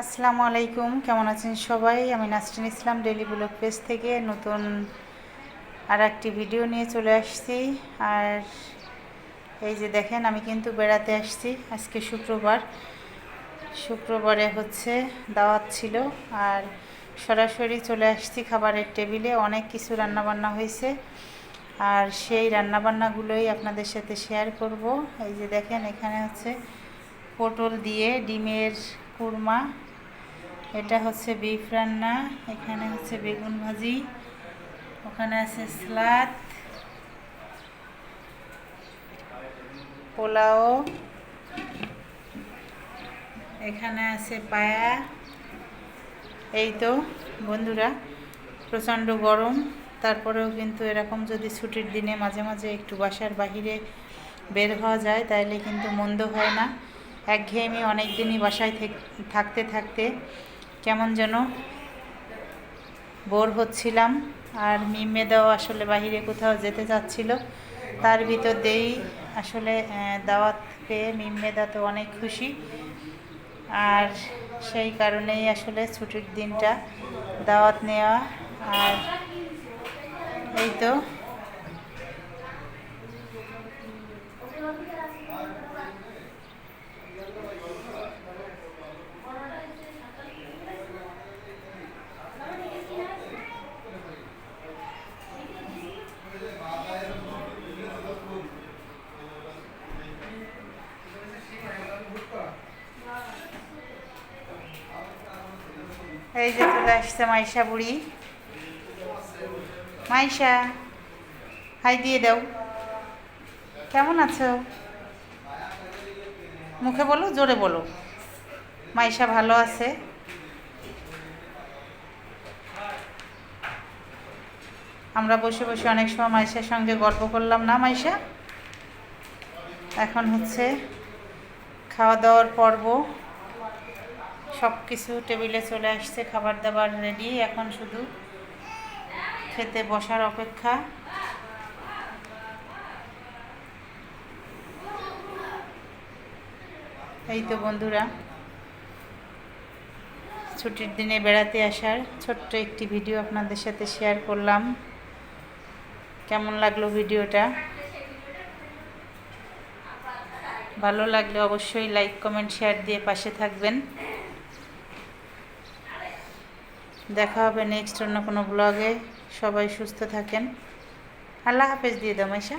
আসসালামু আলাইকুম, কেমন আছেন সবাই? আমি Nasrin Islam daily blog page থেকে নতুন আর একটি ভিডিও নিয়ে চলে আসছি। আর এই যে দেখেন, আমি কিন্তু বেড়াতে আসছি আজকে শুক্রবার। শুক্রবারে হচ্ছে দাওয়াত ছিল, আর সরাসরি চলে আসছি খাবারের টেবিলে। অনেক কিছু রান্নাবান্না হয়েছে, আর সেই রান্নাবান্নাগুলোই আপনাদের সাথে শেয়ার করব। এই যে দেখেন, এখানে হচ্ছে পটল দিয়ে ডিমের কুরমা এটা হচ্ছে বিফ রান্না, এখানে হচ্ছে বেগুন ভাজি, ওখানে আছে স্লাদ, পোলাও, এখানে আছে পায়া, এই তো বন্ধুরা, প্রচণ্ড গরম, তারপরেও কিন্তু এরকম যদি ছুটির দিনে মাঝে মাঝে একটু বাসার বাহিরে বের হওয়া যায়, তাইলে কিন্তু মন্দ হয় না। একঘেয়েমি অনেক দিনই বাসায় থাকতে থাকতে কেমন যেন বোর হচ্ছিলাম। আর মিমেদাও আসলে বাহিরে কোথাও যেতে চাচ্ছিল। তার ভিতর দিয়েই আসলে দাওয়াত পেয়ে মিমেদা তো অনেক খুশি। আর সেই কারণেই আসলে ছুটির দিনটা দাওয়াত নেওয়া। আর এই তো এই যে চলে আসছে মাইশা বুড়ি। মাইশা, হাই দিয়ে দাও। কেমন আছো? মুখে বলো, জোরে বলো। মাইশা ভালো আছে? আমরা বসে বসে অনেক সময় মাইশার সঙ্গে গল্প করলাম না, মাইশা? এখন হচ্ছে খাওয়া দাওয়ার পর্ব। সব কিছু টেবিলে চলে আসছে খাবার দাবার রেডি এখন শুধু খেতে বসার অপেক্ষা। এই তো বন্ধুরা, ছুটির দিনে বেড়াতে আসার ছোট্ট একটি ভিডিও আপনাদের সাথে শেয়ার করলাম। কেমন লাগল ভিডিওটা? ভালো লাগলে অবশ্যই লাইক কমেন্ট শেয়ার দিয়ে পাশে থাকবেন। দেখা হবে নেক্সট অন্য কোনো ব্লগে সবাই সুস্থ থাকেন। আল্লাহ হাফেজ দিয়ে দাম মাইশা।